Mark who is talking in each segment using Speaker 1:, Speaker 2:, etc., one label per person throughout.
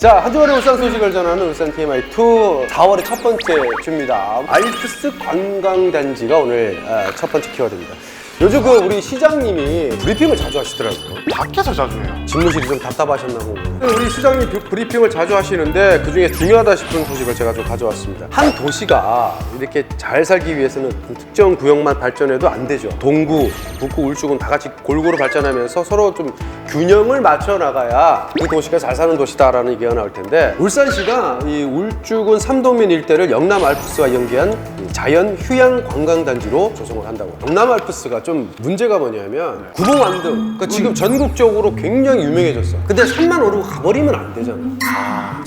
Speaker 1: 자, 한 주간의 울산 소식을 전하는 울산 TMI2 4월의 첫 번째 주입니다. 알프스 관광단지가 오늘 아, 첫 번째 키워드입니다. 요즘 그 우리 시장님이 브리핑을 자주 하시더라고요.
Speaker 2: 밖에서 자주 해요.
Speaker 1: 집무실이 좀 답답하셨나 봅니다. 우리 시장님 브- 브리핑을 자주 하시는데 그 중에 중요하다 싶은 소식을 제가 좀 가져왔습니다. 한 도시가 이렇게 잘 살기 위해서는 그 특정 구역만 발전해도 안 되죠. 동구, 북구, 울주군 다 같이 골고루 발전하면서 서로 좀 균형을 맞춰 나가야 그 도시가 잘 사는 도시다라는 얘기가 나올 텐데 울산시가 이 울주군 삼동면 일대를 영남 알프스와 연계한 이 자연 휴양 관광 단지로 조성을 한다고. 영남 알프스가 좀 문제가 뭐냐면 구봉 완등. 그러니까 지금 전국적으로 굉장히 유명해졌어. 근데 산만 오르고 가버리면 안 되잖아.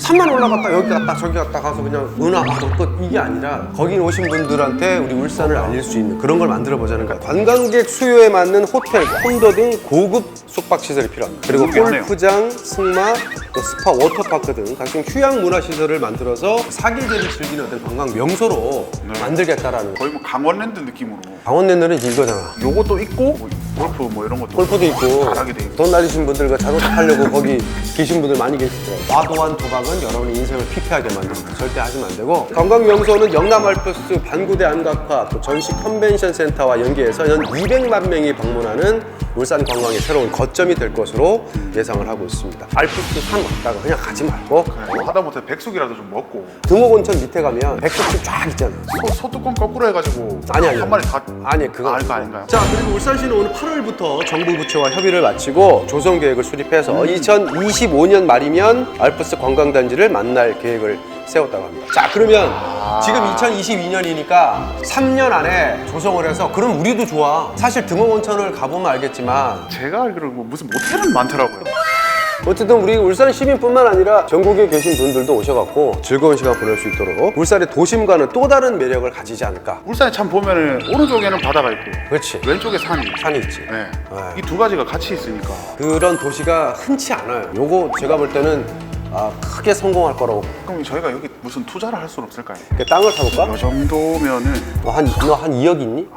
Speaker 1: 산만 올라갔다 여기 갔다 저기 갔다 가서 그냥 은하 아, 끝 이게 아니라 거기 오신 분들한테 우리 울산을 알릴 수 있는 그런 걸 만들어 보자는 거야. 관광객 수요에 맞는 호텔, 콘도 등 고급 숙박 시설이 필요합니다. 그리고. 골프장, 승마, 또 스파, 워터파크 등 각종 휴양 문화 시설을 만들어서 사계절을 즐기는 어떤 관광 명소로
Speaker 2: 네.
Speaker 1: 만들겠다라는 거.
Speaker 2: 거의 뭐 강원랜드 느낌으로.
Speaker 1: 강원랜드는 이거잖아.
Speaker 2: 요것도 있고 뭐 골프 뭐 이런 것도
Speaker 1: 골프도 있고
Speaker 2: 잘하게 돼 있고.
Speaker 1: 돈 날리신 분들과 자동차 타려고 거기 계신 분들 많이 계시더라고요. 과도한 도박은 여러분의 인생을 피폐하게 만듭니다. 절대 하시면 안 되고 관광 명소는 영남 알프스 반구대 안각화 또 전시 컨벤션 센터와 연계해서 연 200만 명이 방문하는 울산 관광의 새로운 거점이 될 것으로 예상을 하고 있습니다. 알프스 산 왔다가 그냥 가지 말고
Speaker 2: 뭐 하다못해 백숙이라도 좀 먹고
Speaker 1: 등호곤천 밑에 가면 백석집 쫙 있잖아.
Speaker 2: 소, 소뚜껑 거꾸로 해가지고
Speaker 1: 아니 아니
Speaker 2: 한 마리 다
Speaker 1: 아니 그거
Speaker 2: 아, 그거 아닌가요?
Speaker 1: 자 그리고 울산시는 오늘 8월 부터 정부 부처와 협의를 마치고 조성 계획을 수립해서 2025년 말이면 알프스 관광단지를 만날 계획을 세웠다고 합니다. 자 그러면 지금 2022년이니까 3년 안에 조성을 해서 그럼 우리도 좋아. 사실 등호 온천을 가보면 알겠지만
Speaker 2: 제가 알기로 뭐 무슨 모텔은 많더라고요.
Speaker 1: 어쨌든 우리 울산 시민뿐만 아니라 전국에 계신 분들도 오셔갖고 즐거운 시간 보낼 수 있도록 울산의 도심과는 또 다른 매력을 가지지 않을까.
Speaker 2: 울산에 참 보면은 오른쪽에는 바다가 있고
Speaker 1: 그렇지.
Speaker 2: 왼쪽에 산이 있고.
Speaker 1: 산이 있지.
Speaker 2: 네.
Speaker 1: 네.
Speaker 2: 이 두 가지가 같이 있으니까
Speaker 1: 그런 도시가 흔치 않아요. 요거 제가 볼 때는 아, 크게 성공할 거라고.
Speaker 2: 그럼 저희가 여기 무슨 투자를 할 수는 없을까요?
Speaker 1: 그 땅을 사볼까?
Speaker 2: 이 정도면은
Speaker 1: 너 한, 너한 2억 있니?